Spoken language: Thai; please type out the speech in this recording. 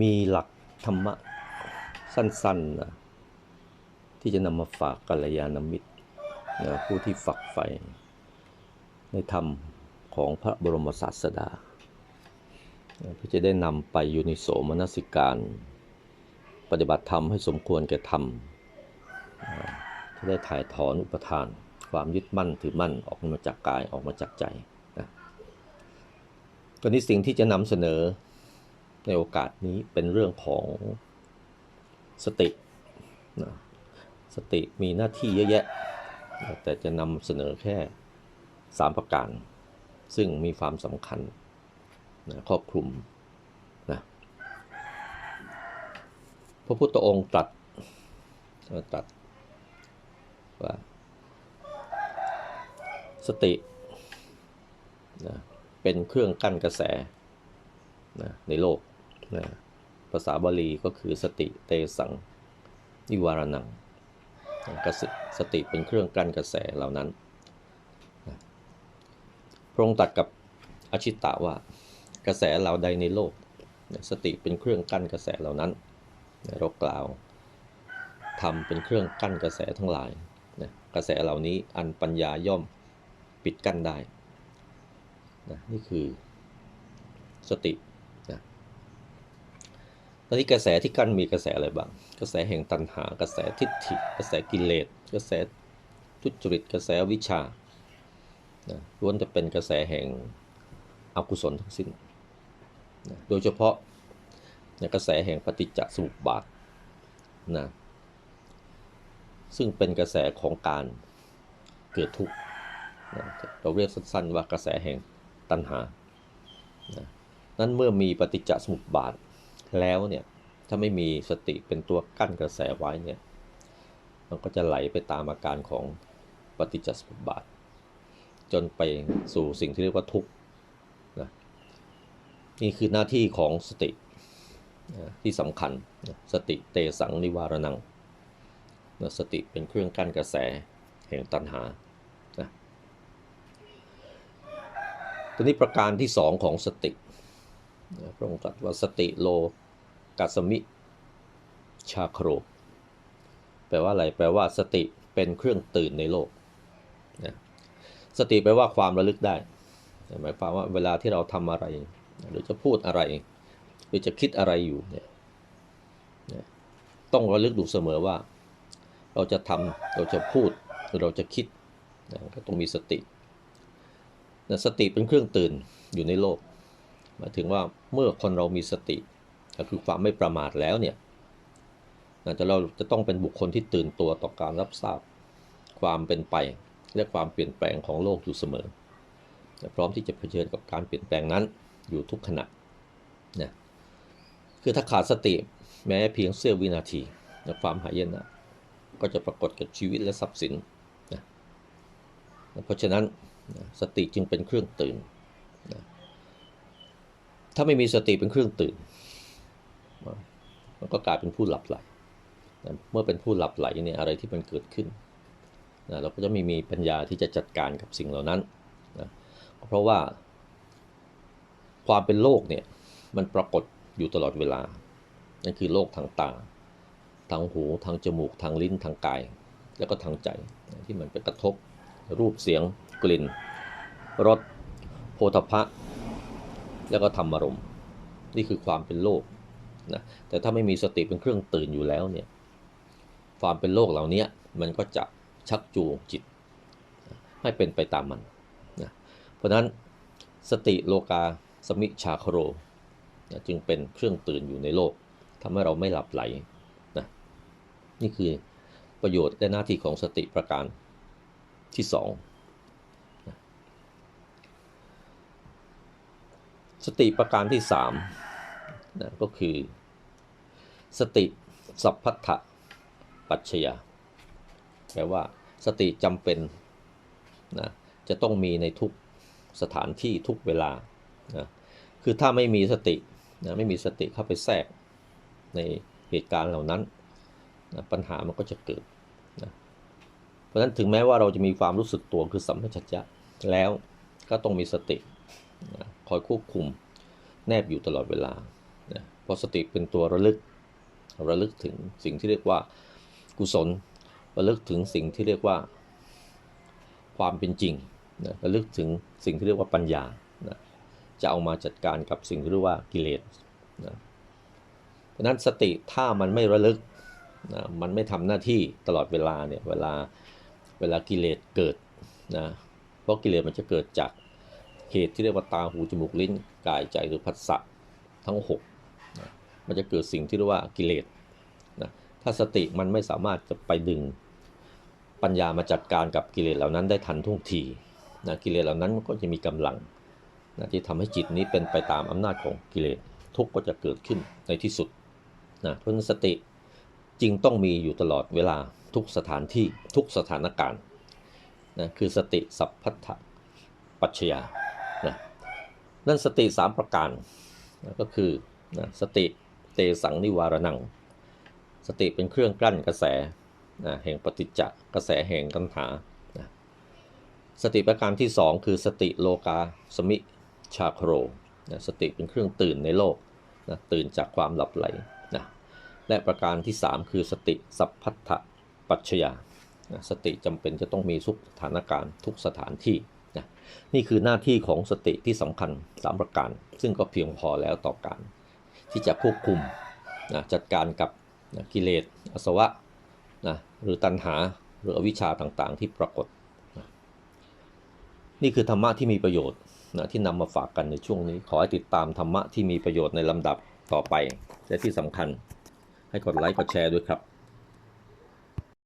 มีหลักธรรมะสั้นๆนะที่จะนำมาฝากกัลยาณมิตรนะผู้ที่ฝักใฝ่ในธรรมของพระบรมศาสดาเพื่อจะได้นำไปยู่ในโสมนสิการปฏิบัติธรรมให้สมควรแก่ธรรมจะได้ถ่ายถอนอุปทาน ความยึดมั่นถือมั่นออกมาจากกายออกมาจากใจนะตอนนี้สิ่งที่จะนำเสนอ ในโอกาสนี้เป็นเรื่องของสตินะสติมีหน้าที่เยอะแยะ แต่จะนำเสนอแค่สามประการ ซึ่งมีความสำคัญนะครอบคลุมนะพระพุทธองค์ตรัสตรัสว่าสตินะเป็นเครื่องกั้นกระแสนะในโลก นะภาษาบาลีก็คือสติเตสังนิวารนังนะกสสติเป็นเครื่องกั้นกระแสเหล่านั้นนะพระองค์ตรัสกับอชิตะว่ากระแสเหล่าใดในโลก สติเป็นเครื่องกั้นกระแสเหล่านั้นนะเรากล่าวทำเป็นเครื่องกั้นกระแสทั้งหลายนะกระแสเหล่านี้อันปัญญาย่อมปิดกั้นได้นะนี่คือสติ อนนี้กระแสที่กั้นมีกระแสอะไรบ้าง กระแสแห่งตัณหา กระแสทิฏฐิ กระแสกิเลส กระแสทุจริต กระแสวิชานะล้วนจะเป็นกระแสแห่งอกุศลทั้งสิ้นนะโดยเฉพาะในกระแสแห่งปฏิจจสมุปบาทนะซึ่งเป็นกระแสของการเกิดทุกข์นะเราเรียกสั้นๆว่ากระแสแห่งตัณหานะนั้นเมื่อมีปฏิจจสมุปบาท แล้วเนี่ยถ้าไม่มีสติเป็นตัวกั้นกระแสไว้เนี่ยมันก็จะไหลไปตามอาการของปฏิจจสมุปบาท จนไปสู่สิ่งที่เรียกว่าทุกข์นะนี่คือหน้าที่ของสตินะที่สำคัญนะสติเตสังนิวารนังนะสติเป็นเครื่องกั้นกระแสแห่งตัณหานะตัวนี้ประการที่สองของสติ พระองค์ตรัสว่าสติโลกัสมิชาโคร แปลว่าอะไร แปลว่าสติเป็นเครื่องตื่นในโลกนะสติแปลว่าความระลึกได้ หมายความว่าเวลาที่เราทำอะไร หรือจะพูดอะไร หรือจะคิดอะไรอยู่เนี่ยต้องระลึกดูเสมอว่า เราจะทำเราจะพูดหรือเราจะคิดนะก็ต้องมีสตินะสติเป็นเครื่องตื่นอยู่ในโลก หมายถึงว่าเมื่อคนเรามีสติก็คือความไม่ประมาทแล้วเนี่ยจะเราจะต้องเป็นบุคคลที่ตื่นตัวต่อการรับทราบความเป็นไปและความเปลี่ยนแปลงของโลกอยู่เสมอ พร้อมที่จะเผชิญกับการเปลี่ยนแปลงนั้นอยู่ทุกขณะนะคือถ้าขาดสติแม้เพียงเสี้ยววินาทีนะความหายนะก็จะปรากฏกับชีวิตและทรัพย์สินนะเพราะฉะนั้นนะสติจึงเป็นเครื่องตื่น ถ้าไม่มีสติเป็นเครื่องตื่นมันก็กลายเป็นผู้หลับไหลนะเมื่อเป็นผู้หลับไหลเนี่ยอะไรที่มันเกิดขึ้นนะเราก็จะไม่มีปัญญาที่จะจัดการกับสิ่งเหล่านั้นนะเพราะว่า ความเป็นโลกเนี่ยมันปรากฏอยู่ตลอดเวลา นั่นคือโลกทางตา ทางหู ทางจมูก ทางลิ้น ทางกาย แล้วก็ทางใจที่มันไปกระทบรูปเสียงกลิ่น รสโพธพะ แล้วก็ธรรมารมณ์นี่คือความเป็นโลกนะแต่ถ้าไม่มีสติเป็นเครื่องตื่นอยู่แล้วเนี่ยความเป็นโลกเหล่านี้มันก็จะชักจูงจิต ให้เป็นไปตามมันนะเพราะนั้นสติโลกาสมิชาครนะจึงเป็นเครื่องตื่นอยู่ในโลกทำให้เราไม่หลับไหลนะนี่คือประโยชน์และหน้าที่ของสติประการที่ 2 สติประการที่สามนะก็คือ สติสัพพัทธปัจฉยาแปลว่าสติจำเป็นนะจะต้องมีในทุกสถานที่ทุกเวลานะคือถ้าไม่มีสตินะไม่มีสติเข้าไปแทรกในเหตุการณ์เหล่านั้นนะปัญหามันก็จะเกิดนะเพราะฉะนั้นถึงแม้ว่าเราจะมีความรู้สึกตัวคือสัมผัสจะแล้วก็ต้องมีสติ อยควบคุม แนบอยู่ตลอดเวลานะเพราะสติเป็นตัวระลึกระลึกถึงสิ่งที่เรียกว่ากุศลระลึกถึงสิ่งที่เรียกว่าความเป็นจริงนะระลึกถึงสิ่งที่เรียกว่าปัญญานะจะเอามาจัดการกับสิ่งที่เรียกว่ากิเลสนะเพราะนั้นสติถ้ามันไม่ระลึกนะมันไม่ทำหน้าที่ตลอดเวลาเนี่ยเวลาเวลากิเลสเกิดนะเพราะกิเลสมันจะเกิดจาก เหตุที่เรียกว่าตาหูจมูกลิ้นกายใจหรือผัสสะทั้งหกนะมันจะเกิดสิ่งที่เรียกว่ากิเลสนะถ้าสติมันไม่สามารถจะไปดึงปัญญามาจัดการกับกิเลสเหล่านั้นได้ทันท่วงทีนะกิเลสเหล่านั้นมันก็จะมีกำลังนะที่ทำให้จิตนี้เป็นไปตามอำนาจของกิเลสทุกข์ก็จะเกิดขึ้นในที่สุดนะเพราะนั้นสติจริงต้องมีอยู่ตลอดเวลาทุกสถานที่ทุกสถานการณ์นะคือสติสัพพัทธปัจฉญา นะนั่นสติสามประการนะก็คือนะสติเตสังนิวารนัง สติเป็นเครื่องกลั้นกระแสนะแห่งปฏิจจะกระแสแห่งตัณหานะสติประการที่สองคือสติโลกาสมิชาโครนะสติเป็นเครื่องตื่นในโลกนะตื่นจากความหลับไหลนะและประการที่สามคือสติสัพพัทธปัจฉญานะสติจำเป็นจะต้องมีทุกสถานการณ์ทุกสถานที่ นี่คือหน้าที่ของสติที่สำคัญสามประการ ซึ่งก็เพียงพอแล้วต่อการ ที่จะควบคุมนะจัดการกับนะกิเลสอสวะนะหรือตัณหาหรืออวิชชาต่างๆ ที่ปรากฏนะนี่คือธรรมะที่มีประโยชน์นะที่นำมาฝากกันในช่วงนี้ ขอให้ติดตามธรรมะที่มีประโยชน์ในลำดับต่อไป และที่สำคัญให้กดไลค์กดแชร์ด้วยครับ